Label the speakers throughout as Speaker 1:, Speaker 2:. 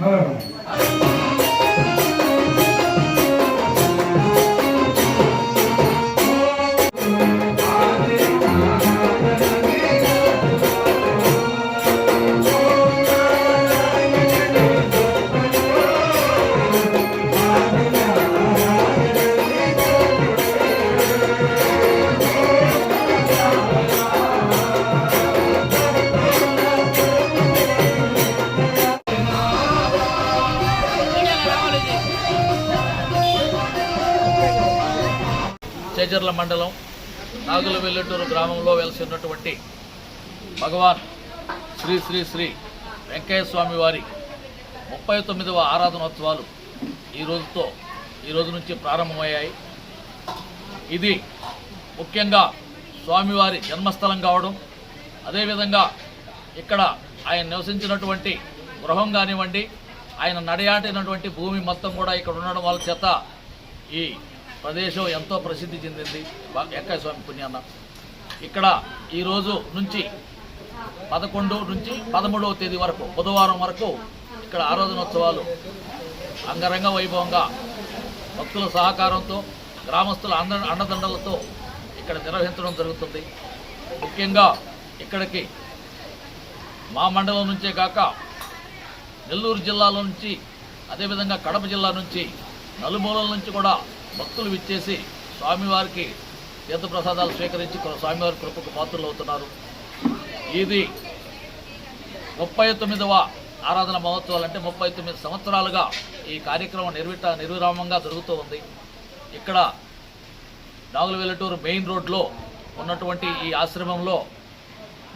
Speaker 1: 嗯。మేజర్ల మండలం నాగుల వెల్లటూరు గ్రామంలో వెలిసినటువంటి భగవాన్ శ్రీ శ్రీ శ్రీ వెంకయ్య స్వామి వారి ముప్పై తొమ్మిదవ ఆరాధనోత్సవాలు ఈ రోజుతో ఈ రోజు నుంచి ప్రారంభమయ్యాయి. ఇది ముఖ్యంగా స్వామివారి జన్మస్థలం కావడం అదేవిధంగా ఇక్కడ ఆయన నివసించినటువంటి గృహం కానివ్వండి ఆయన నడయాటినటువంటి భూమి మొత్తం కూడా ఇక్కడ ఉండడం వల్ల చేత ఈ ప్రదేశం ఎంతో ప్రసిద్ధి చెందింది. బా- వెంకయ్య స్వామి పుణ్యాన్న ఇక్కడ ఈరోజు నుంచి పదకొండు నుంచి పదమూడవ తేదీ వరకు బుధవారం వరకు ఇక్కడ ఆరాధనోత్సవాలు. అంగరంగ వైభవంగా భక్తుల సహకారంతో గ్రామస్తుల అండ అండదండలతో ఇక్కడ నిర్వహించడం జరుగుతుంది. ముఖ్యంగా ఇక్కడికి మా మండలం నుంచే కాక నెల్లూరు జిల్లాలో నుంచి అదేవిధంగా కడప జిల్లా నుంచి నలుమూలల నుంచి కూడా భక్తులు విచ్చేసి స్వామివారికి తీర్థప్రసాదాలు స్వీకరించి స్వామివారి కృపకు పాత్రలు అవుతున్నారు ఇది ముప్పై తొమ్మిదవ ఆరాధన మహోత్సవాలు అంటే ముప్పై తొమ్మిది సంవత్సరాలుగా ఈ కార్యక్రమం నిర్విట నిర్విరామంగా జరుగుతూ ఉంది. ఇక్కడ నాగుల వెల్లటూరు మెయిన్ రోడ్లో ఉన్నటువంటి ఈ ఆశ్రమంలో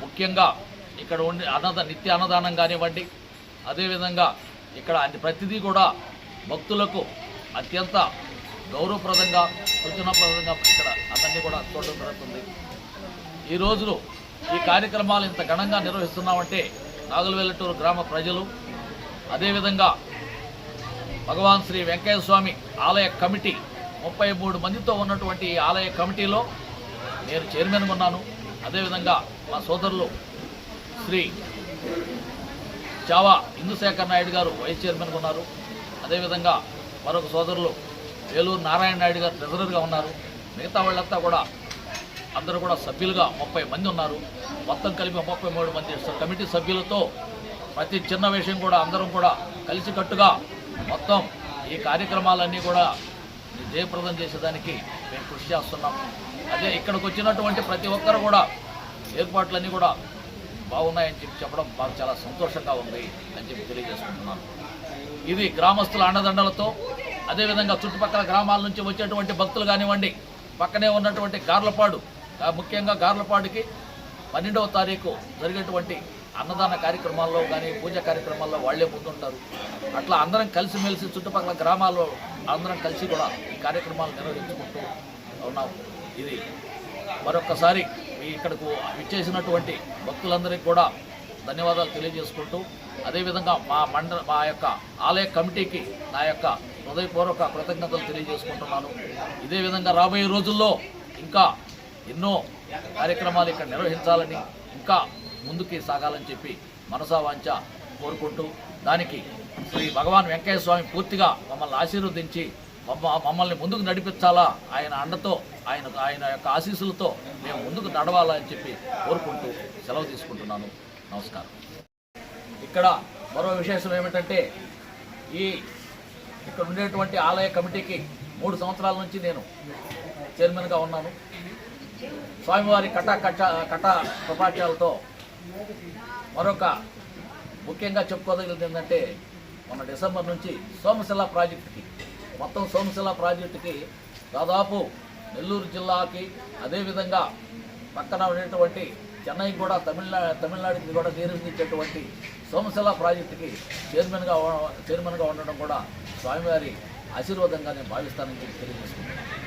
Speaker 1: ముఖ్యంగా ఇక్కడ ఉండి అన్నద నిత్య అన్నదానం కానివ్వండి అదేవిధంగా ఇక్కడ ప్రతిదీ కూడా భక్తులకు అత్యంత గౌరవప్రదంగా సూచనాప్రదంగా ఇక్కడ అతన్ని కూడా చూడడం జరుగుతుంది. ఈ రోజు ఈ కార్యక్రమాలు ఇంత ఘనంగా నిర్వహిస్తున్నామంటే నాగులవెల్లటూరు గ్రామ ప్రజలు అదేవిధంగా భగవాన్ శ్రీ వెంకయ్య స్వామి ఆలయ కమిటీ ముప్పై మూడు మందితో ఉన్నటువంటి ఈ ఆలయ కమిటీలో నేను చైర్మన్గా ఉన్నాను. అదేవిధంగా మా సోదరులు శ్రీ చావా ఇందుశేఖర్ నాయుడు గారు వైస్ చైర్మన్గా ఉన్నారు. అదేవిధంగా మరొక సోదరులు ఏలూరు నారాయణ నాయుడు గారు ట్రెజరర్గా ఉన్నారు. మిగతా వాళ్ళంతా కూడా అందరూ కూడా సభ్యులుగా ముప్పై మంది ఉన్నారు. మొత్తం కలిపి ముప్పై మూడు మంది కమిటీ సభ్యులతో ప్రతి చిన్న విషయం కూడా అందరం కూడా కలిసికట్టుగా మొత్తం ఈ కార్యక్రమాలన్నీ కూడా జయప్రదం చేసేదానికి మేము కృషి చేస్తున్నాం. అదే ఇక్కడికి వచ్చినటువంటి ప్రతి ఒక్కరు కూడా ఏర్పాట్లన్నీ కూడా బాగున్నాయని చెప్పి చెప్పడం మాకు చాలా సంతోషంగా ఉంది అని చెప్పి తెలియజేసుకుంటున్నాను. ఇది గ్రామస్తుల అండదండలతో అదేవిధంగా చుట్టుపక్కల గ్రామాల నుంచి వచ్చేటువంటి భక్తులు కానివ్వండి పక్కనే ఉన్నటువంటి గార్లపాడు ముఖ్యంగా గార్లపాడుకి పన్నెండవ తారీఖు జరిగేటువంటి అన్నదాన కార్యక్రమాల్లో కానీ పూజ కార్యక్రమాల్లో వాళ్ళే ముందుంటారు. అట్లా అందరం కలిసిమెలిసి చుట్టుపక్కల గ్రామాల్లో అందరం కలిసి కూడా ఈ కార్యక్రమాలు నిర్వహించుకుంటూ ఉన్నాం. ఇది మరొక్కసారి ఇక్కడకు విచ్చేసినటువంటి భక్తులందరికీ కూడా ధన్యవాదాలు తెలియజేసుకుంటూ అదేవిధంగా మా మండ మా యొక్క ఆలయ కమిటీకి నా యొక్క హృదయపూర్వక కృతజ్ఞతలు తెలియజేసుకుంటున్నాను. ఇదే విధంగా రాబోయే రోజుల్లో ఇంకా ఎన్నో కార్యక్రమాలు ఇక్కడ నిర్వహించాలని ఇంకా ముందుకి సాగాలని చెప్పి మనసావాంచ కోరుకుంటూ దానికి శ్రీ భగవాన్ వెంకయ్య స్వామి పూర్తిగా మమ్మల్ని ఆశీర్వదించి మమ్మల్ని ముందుకు నడిపించాలా ఆయన అండతో ఆయన ఆయన యొక్క ఆశీస్సులతో మేము ముందుకు నడవాలా అని చెప్పి కోరుకుంటూ సెలవు తీసుకుంటున్నాను. నమస్కారం. ఇక్కడ మరో విశేషం ఏమిటంటే ఈ ఇక్కడ ఉండేటువంటి ఆలయ కమిటీకి మూడు సంవత్సరాల నుంచి నేను చైర్మన్గా ఉన్నాను. స్వామివారి కట కట కట ప్రపాఠ్యాలతో మరొక ముఖ్యంగా చెప్పుకోదగినది ఏంటంటే మొన్న డిసెంబర్ నుంచి సోమశిల ప్రాజెక్టుకి మొత్తం సోమశిల ప్రాజెక్టుకి దాదాపు నెల్లూరు జిల్లాకి అదేవిధంగా పక్కన ఉండేటువంటి చెన్నై కూడా తమిళనా తమిళనాడుకి కూడా నీరందించేటువంటి సోమశిల ప్రాజెక్టుకి చైర్మన్గా చైర్మన్గా ఉండడం కూడా స్వామివారి ఆశీర్వాదంగా నేను భావిస్తానని చెప్పి తెలియజేసుకుంటున్నాను.